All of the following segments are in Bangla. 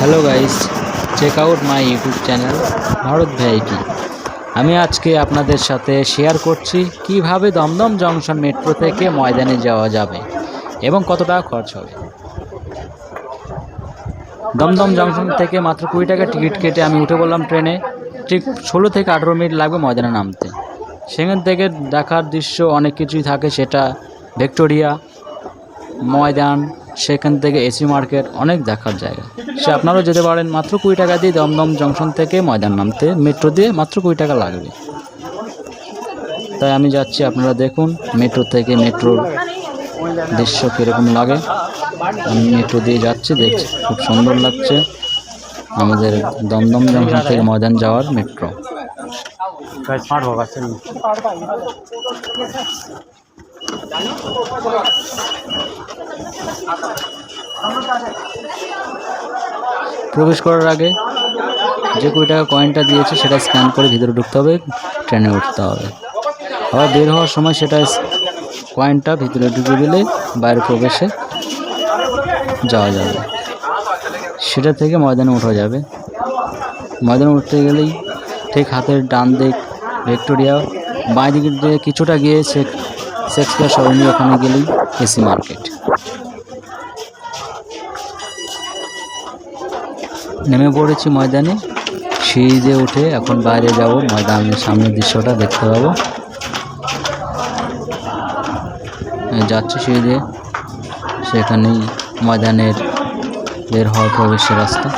Hello guys check out my YouTube channel Bharat VIP আমি আজকে আপনাদের সাথে শেয়ার করছি কীভাবে দমদম জংশন মেট্রো থেকে ময়দানে যাওয়া যাবে এবং কত টাকা খরচ হবে। দমদম জংশন থেকে মাত্র কুড়ি টাকা টিকিট কেটে আমি উঠে বললাম ট্রেনে, ঠিক ষোলো থেকে আঠেরো মিনিট লাগবে ময়দানে নামতে। সেখান থেকে দেখার দৃশ্য অনেক কিছুই থাকে, সেটা ভিক্টোরিয়া, ময়দান সেখান থেকে এসি মার্কেট অনেক দেখার জায়গা। সে আপনারাও যেতে পারেন, মাত্র কুড়ি টাকা দিয়ে দমদম জংশন থেকে ময়দান নামতে। মেট্রো দিয়ে মাত্র কুড়ি টাকা লাগবে। তাই আমি যাচ্ছি, আপনারা দেখুন, মেট্রো থেকে মেট্রোর দৃশ্য কীরকম লাগে। আমি মেট্রো দিয়ে যাচ্ছি, দেখছি, খুব সুন্দর লাগছে। আমাদের দমদম জংশন থেকে ময়দান যাওয়ার মেট্রো। প্রবেশ করার আগে যে কুড়ি টাকা কয়েনটা দিয়েছে সেটা স্ক্যান করে ভিতরে ঢুকতে হবে ট্রেনে উঠতে হবে। আবার বের হওয়ার সময় সেটা কয়েনটা ভিতরে ঢুকে দিলে বাইরে প্রবেশে যাওয়া যাবে। সেটা থেকে ময়দানে ওঠা যাবে। ময়দানে উঠতে গেলেই ঠিক হাতের ডান দিক, ভিক্টোরিয়া বাঁ দিকে কিছুটা গিয়ে শেখ শেক্সপিয়ার সরণি ওখানে গেলেই এসি মার্কেট। নেমে পড়েছি ময়দানে। সিঁড়ি দিয়ে উঠে এখন বাইরে যাব, ময়দানের সামনের দৃশ্যটা দেখতে পাবো। যাচ্ছি সিঁড়ি দিয়ে সেখানেই ময়দানের বের হওয়ার প্রবেশের রাস্তা।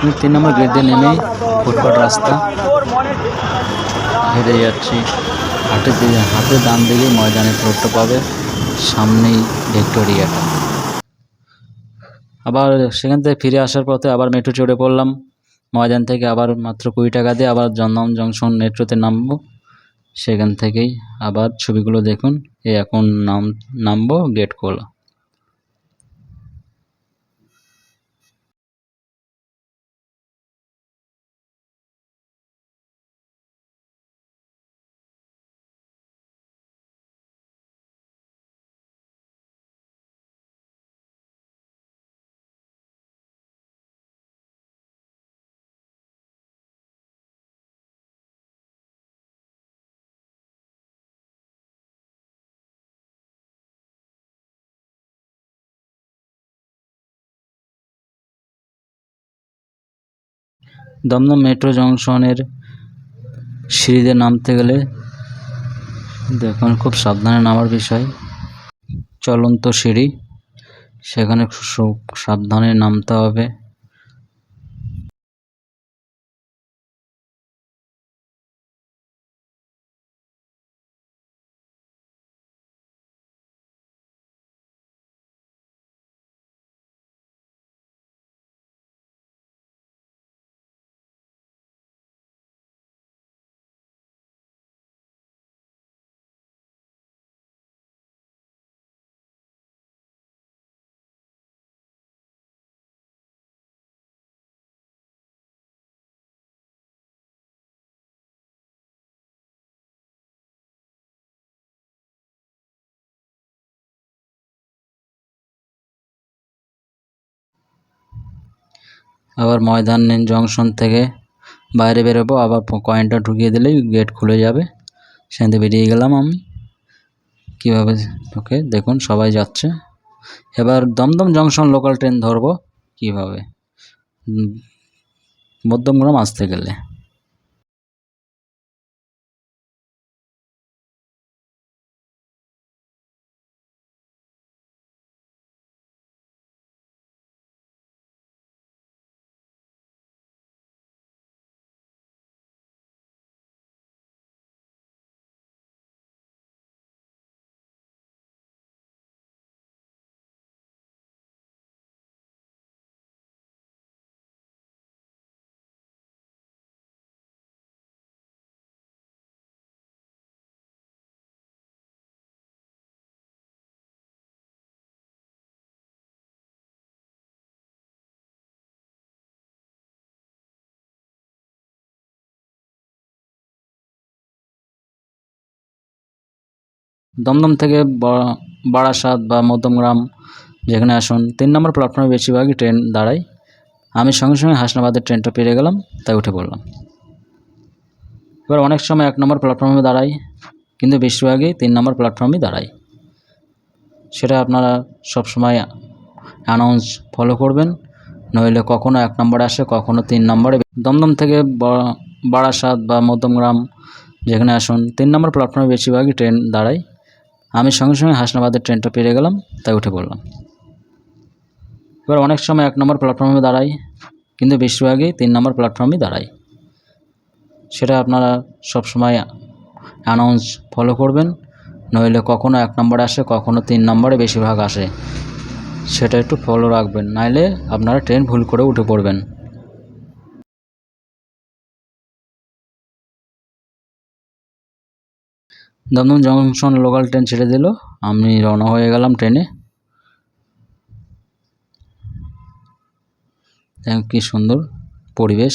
আমি তিন নম্বর গেট দিয়ে নেমেই ফুটপাট রাস্তা। হেঁটে যাচ্ছি। হাটের দিকে হাতের ডান দিকে ময়দানের ফ্লোরটা পাবে। সামনেই ভিক্টোরিয়াটা আবার সেখান থেকে ফিরে আসার পথে আবার মেট্রো চড়ে পড়লাম। ময়দান থেকে আবার মাত্র কুড়ি টাকা দিয়ে আবার জন্মম জংশন মেট্রোতে নামবো। সেখান থেকেই আবার ছবিগুলো দেখুন। এই এখন নাম নামবো গেট খোলা দমদম মেট্রো জংশনের সিঁড়িতে নামতে গেলে দেখুন খুব সাবধানে নামার বিষয়। চলন্ত সিঁড়ি, সেখানে সাবধানে নামতে হবে। আবার ময়দান জংশন থেকে বাইরে বেরোবো, আবার কয়েনটা ঢুকিয়ে দিলেই গেট খুলে যাবে। সেখান থেকে বেরিয়ে গেলাম আমি। কীভাবে ওকে, দেখুন, সবাই যাচ্ছে। এবার দমদম জংশন লোকাল ট্রেন ধরবো কীভাবে? মধ্যমগ্রাম আসতে গেলে। দমদম থেকে বারাসাত বা মধ্যমগ্রাম যেখানে আসুন, তিন নম্বর প্ল্যাটফর্মে বেশিরভাগই ট্রেন দাঁড়ায়। আমি সঙ্গে সঙ্গে হাসনাবাদের ট্রেনটা পেরে গেলাম, তাই উঠে পড়লাম। এবার অনেক সময় এক নম্বর প্ল্যাটফর্মে দাঁড়াই, কিন্তু বেশিরভাগই তিন নম্বর প্ল্যাটফর্মেই দাঁড়াই। সেটা আপনারা সবসময় অ্যানাউন্স ফলো করবেন, নইলে কখনো এক নম্বরে আসে, কখনো তিন নম্বরে। দমদম থেকে বারাসাত বা মধ্যমগ্রাম যেখানে আসুন, তিন নম্বর প্ল্যাটফর্মে বেশিরভাগই ট্রেন দাঁড়ায়। আমি সঙ্গে সঙ্গে হাসনাবাদের ট্রেনটা পেরে গেলাম, তাই উঠে পড়লাম। এবার অনেক সময় এক নম্বর প্ল্যাটফর্মে দাঁড়াই, কিন্তু বেশিরভাগই তিন নম্বর প্ল্যাটফর্মেই দাঁড়াই। সেটা আপনারা সবসময় অ্যানাউন্স ফলো করবেন, নইলে কখনো এক নম্বরে আসে, কখনো তিন নম্বরে বেশিরভাগ আসে। সেটা একটু ফলো রাখবেন, নাইলে আপনারা ট্রেন ভুল করে উঠে পড়বেন। দমদম জংশন লোকাল ট্রেন ছেড়ে দিল। আমি রওনা হয়ে গেলাম ট্রেনে কি সুন্দর পরিবেশ।